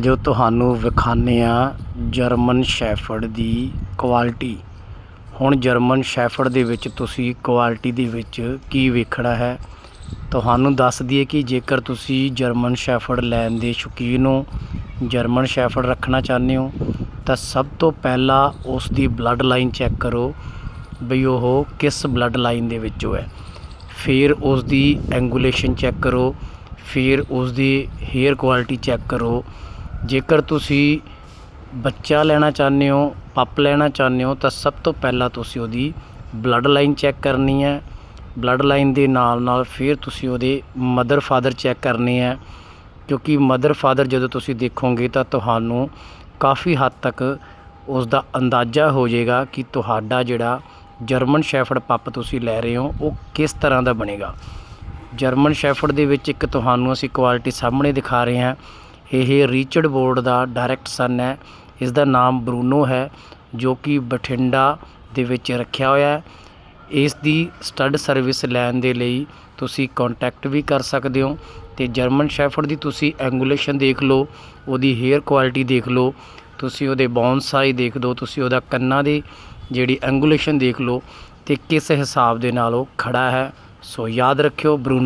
ਜੋ ਤੁਹਾਨੂੰ ਵਿਖਾਉਂਦੇ ਹਾਂ ਜਰਮਨ ਸ਼ੈਫਰਡ ਦੀ ਕੁਆਲਿਟੀ। ਹੁਣ ਜਰਮਨ ਸ਼ੈਫਰਡ ਦੇ ਵਿੱਚ ਤੁਸੀਂ ਕੁਆਲਿਟੀ ਦੇ ਵਿੱਚ ਕੀ ਵੇਖਣਾ ਹੈ? ਤੁਹਾਨੂੰ ਦੱਸ ਦਈਏ ਕਿ ਜੇਕਰ ਤੁਸੀਂ ਜਰਮਨ ਸ਼ੈਫਰਡ ਲੈਣ ਦੇ ਸ਼ੌਕੀਨ ਹੋ, ਜਰਮਨ ਸ਼ੈਫਰਡ ਰੱਖਣਾ ਚਾਹੁੰਦੇ ਹੋ, ਤਾਂ ਸਭ ਤੋਂ ਪਹਿਲਾਂ ਉਸ ਦੀ ਬਲੱਡ ਲਾਈਨ ਚੈੱਕ ਕਰੋ ਵੀ ਉਹ ਕਿਸ ਬਲੱਡ ਲਾਈਨ ਦੇ ਵਿੱਚੋਂ ਹੈ। ਫਿਰ ਉਸ ਦੀ ਐਂਗੂਲੇਸ਼ਨ ਚੈੱਕ ਕਰੋ, ਫਿਰ ਉਸ ਦੀ ਹੇਅਰ ਕੁਆਲਿਟੀ ਚੈੱਕ ਕਰੋ ਜੇਕਰ ਤੁਸੀਂ ਬੱਚਾ ਲੈਣਾ ਚਾਹੁੰਦੇ ਹੋ, ਪੱਪ ਲੈਣਾ ਚਾਹੁੰਦੇ ਹੋ, ਤਾਂ ਸਭ ਤੋਂ ਪਹਿਲਾਂ ਤੁਸੀਂ ਉਹਦੀ ਬਲੱਡ ਲਾਈਨ ਚੈੱਕ ਕਰਨੀ ਹੈ। ਬਲੱਡ ਲਾਈਨ ਦੇ ਨਾਲ ਨਾਲ ਫਿਰ ਤੁਸੀਂ ਉਹਦੇ ਮਦਰ ਫਾਦਰ ਚੈੱਕ ਕਰਨੇ ਹੈ। ਕਿਉਂਕਿ ਮਦਰ ਫਾਦਰ ਜਦੋਂ ਤੁਸੀਂ ਦੇਖੋਗੇ ਤਾਂ ਤੁਹਾਨੂੰ ਕਾਫੀ ਹੱਦ ਤੱਕ ਉਸ ਦਾ ਅੰਦਾਜ਼ਾ ਹੋ ਜਾਏਗਾ ਕਿ ਤੁਹਾਡਾ ਜਿਹੜਾ ਜਰਮਨ ਸ਼ੈਫਰਡ ਪੱਪ ਤੁਸੀਂ ਲੈ ਰਹੇ ਹੋ, ਉਹ ਕਿਸ ਤਰ੍ਹਾਂ ਦਾ ਬਣੇਗਾ। ਜਰਮਨ ਸ਼ੈਫਰਡ ਦੇ ਵਿੱਚ ਇੱਕ ਤੁਹਾਨੂੰ ਅਸੀਂ ਕੁਆਲਿਟੀ ਸਾਹਮਣੇ ਦਿਖਾ ਰਹੇ ਹਾਂ। ਇਹ ਰੀਚਰਡ ਬੋਰਡ ਦਾ ਡਾਇਰੈਕਟ ਸਨ ਹੈ। ਇਸ ਦਾ ਨਾਮ ਬਰੂਨੋ ਹੈ, ਜੋ ਕਿ ਬਠਿੰਡਾ ਦੇ ਵਿੱਚ ਰੱਖਿਆ ਹੋਇਆ ਇਸ ਦੀ ਸਟੱਡ ਸਰਵਿਸ ਲੈਣ ਦੇ ਲਈ ਤੁਸੀਂ ਕੰਟੈਕਟ ਵੀ ਕਰ ਸਕਦੇ ਹੋ ਅਤੇ ਜਰਮਨ ਸ਼ੈਫਰਡ ਦੀ ਤੁਸੀਂ ਐਂਗੂਲੇਸ਼ਨ ਦੇਖ ਲਓ, ਉਹਦੀ ਹੇਅਰ ਕੁਆਲਿਟੀ ਦੇਖ ਲਓ, ਤੁਸੀਂ ਉਹਦੇ ਬੌਨ ਸਾਈਜ਼ ਦੇਖ ਲਓ ਤੁਸੀਂ ਉਹਦਾ ਕੰਨਾਂ ਦੀ ਜਿਹੜੀ ਐਂਗੂਲੇਸ਼ਨ ਦੇਖ ਲਓ ਅਤੇ ਕਿਸ ਹਿਸਾਬ ਦੇ ਨਾਲ ਉਹ ਖੜ੍ਹਾ ਹੈ। ਸੋ ਯਾਦ ਰੱਖਿਓ ਬਰੂਨੋ।